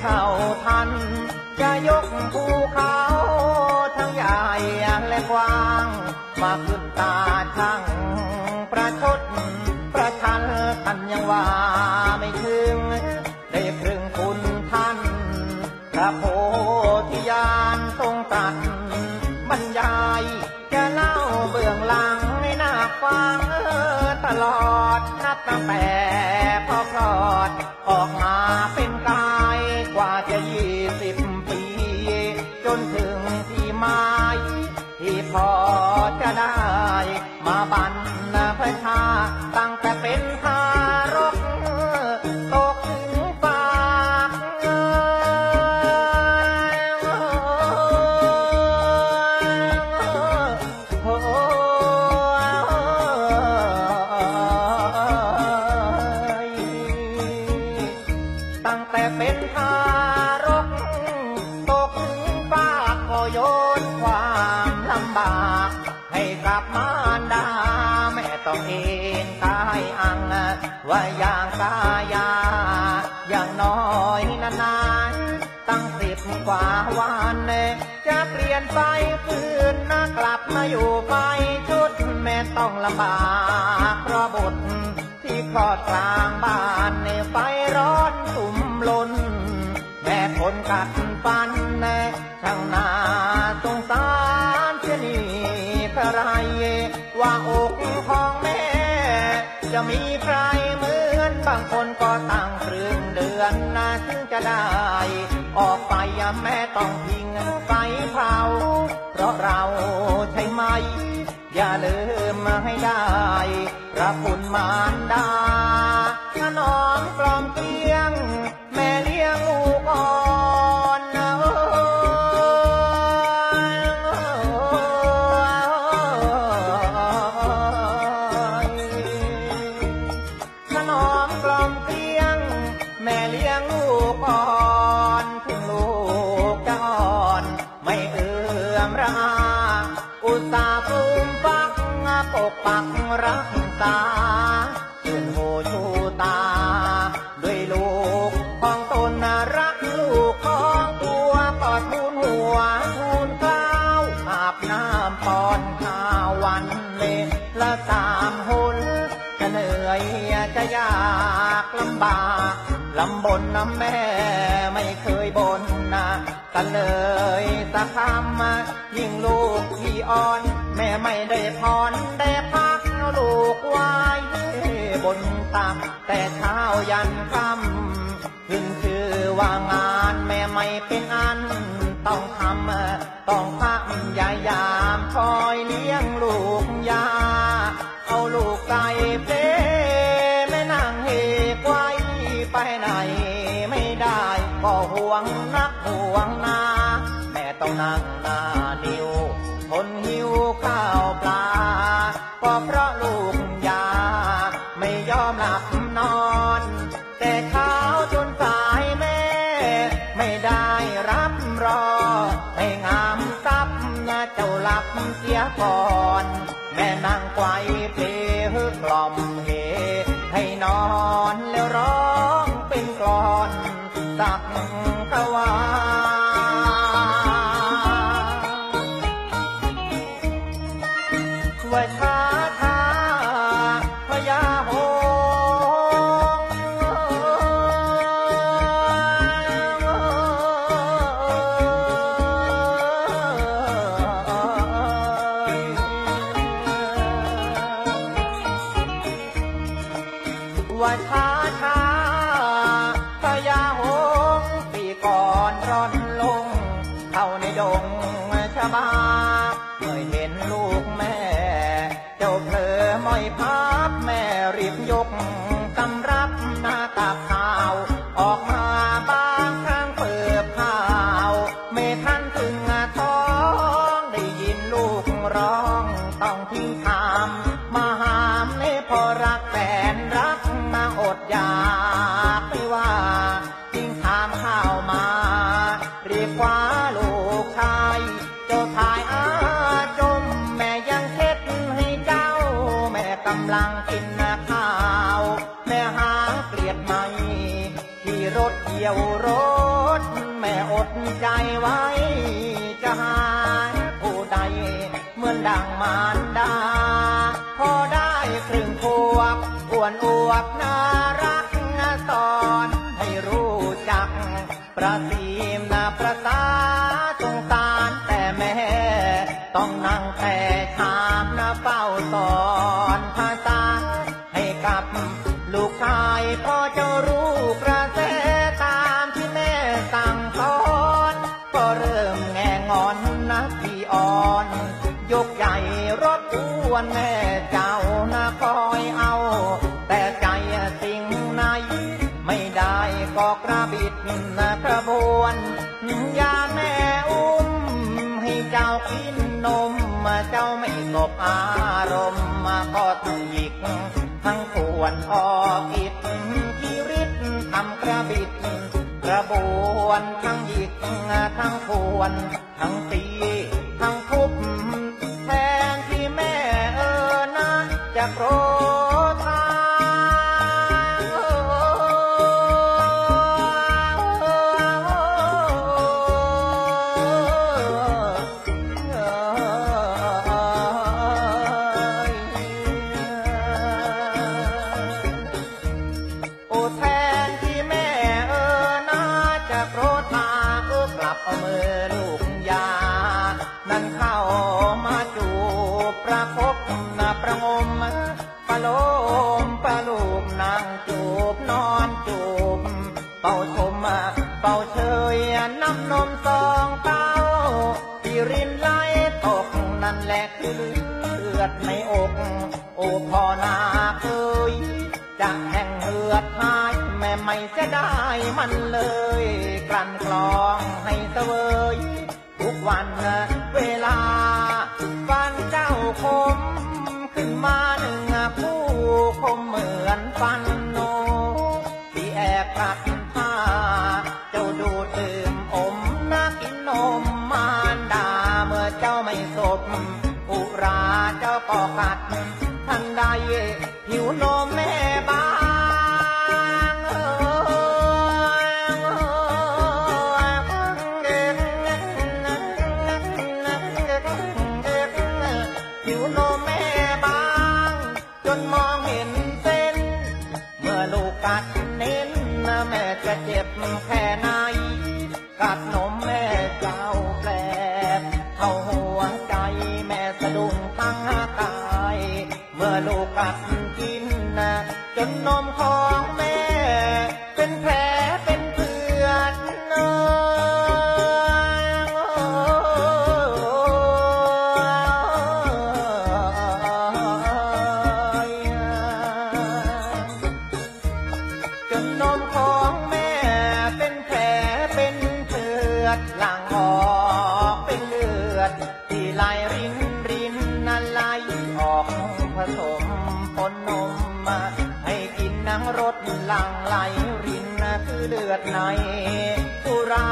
เท่าทัน จะยกภูเขาทั้งใหญ่และกว้าง มาขึ้นตาช่างประชดประชันท่านยังว่าไม่ถึง ได้ครึ่งคุณท่าน พระโพธิญาณทรงตรัสบรรยายจะเล่าเบื้องหลังให้นาฟังตลอดนับตั้งแต่ ทารก ตกถึงปากก็โยนความลำบาก ให้กับมารดาแม่ต้องเองกายอัง ว่าอย่างกายา อย่างน้อยนานๆตั้งสิบกว่าวันจะเปลี่ยนไปคืนนะกลับมาอยู่ไปชุดแม่ต้องลำบากเพราะบุตรที่คลอดกลางบ้านในไฟร้อนตุ่มลนแม่ค นกัดฟันแน่ช่างนาสงสารเสียนี่พระไรว่าอกของแม่ จะมีใครเหมือนบางคนก็ตั้งครึ่งเดือนนะถึงจะได้ ออกไปแม่ต้องทิ้งไฟเผา เพราะเราใช่ไหม อย่าลืมมาให้ได้พระคุณมารดาถนอมกลอมเกลี้ยง แม่เลี้ยงลูกอ่อน มปักปกปักรักษาเชื่นหูชูตา ด้วยลูกของตนรักลูกของตัวก็ทูลหัวทูลเกล้าวอาบน้ำปอนข้าววันเล็ละสามหนจะเหนื่อยจะยากลำบากลำบนน้ำแม่ไม่เคยบนนะกันเลยสักคำยิ่งลูกที่อ่อน แม่ไม่ได้พรได้พักลูกไว้บนตักแต่เช้ายันค่ำขึ้นชื่อว่างานแม่ไม่เป็นอัน ต้องทำต้องพักยายามคอยเลี้ยงลูกยา เอาลูกไก่ ก็เพราะ my power. ดังมารดา พอได้ครึ่งขวบอ้วนอวบน่ารักสอนให้รู้จัก ประสีมนาประสาสงสารแต่แม่ ต้องนั่งแต่ชามนาเฝ้าสอนภาษาให้กับลูกชายพ่อเจะ วนแม่เจ้านะคอยเอา แต่ใจสิ่งไหนไม่ได้ก็กระบิดนะกระบวนยาแม่อุ้ม ให้เจ้ากินนมเจ้าไม่สบอารมณ์ก็ทั้งหยิก ทั้งขวนออกอิดที่ริดทำกระบิดกระบวนทั้งหยิกทั้งขวนทั้งตี จะ น้ำนมสองเต้าที่รินไหลตกนั่นแหละคือเลือดในอก โอ้พ่อนาเคยจะแห่งเลือดหายแม่ไม่เสียดายมันเลย กลั่นกลองให้เสวยทุกวันเวลาฟันเจ้าคม เลือดในสุรา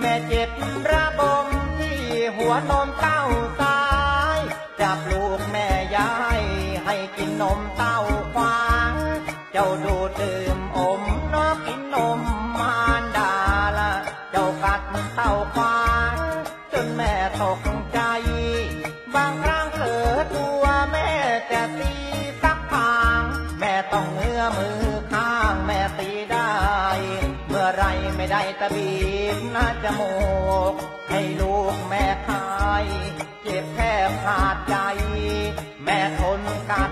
แม่เจ็บระบมที่หัวนมเต้าซ้าย จับลูกแม่ย้าย ให้กินนมเต้าขวางเจ้าดูดื่มอมนอกกินนมมารดาละเจ้ากัดเต้าควางจนแม่ตกใจ บางครั้งเผลอตัวแม่จะตีสักพาง แม่ต้องเงื้อมือ จะบีบหน้าจมูก ให้ลูกแม่คาย เจ็บแค่ขาดใจ แม่ทนกัด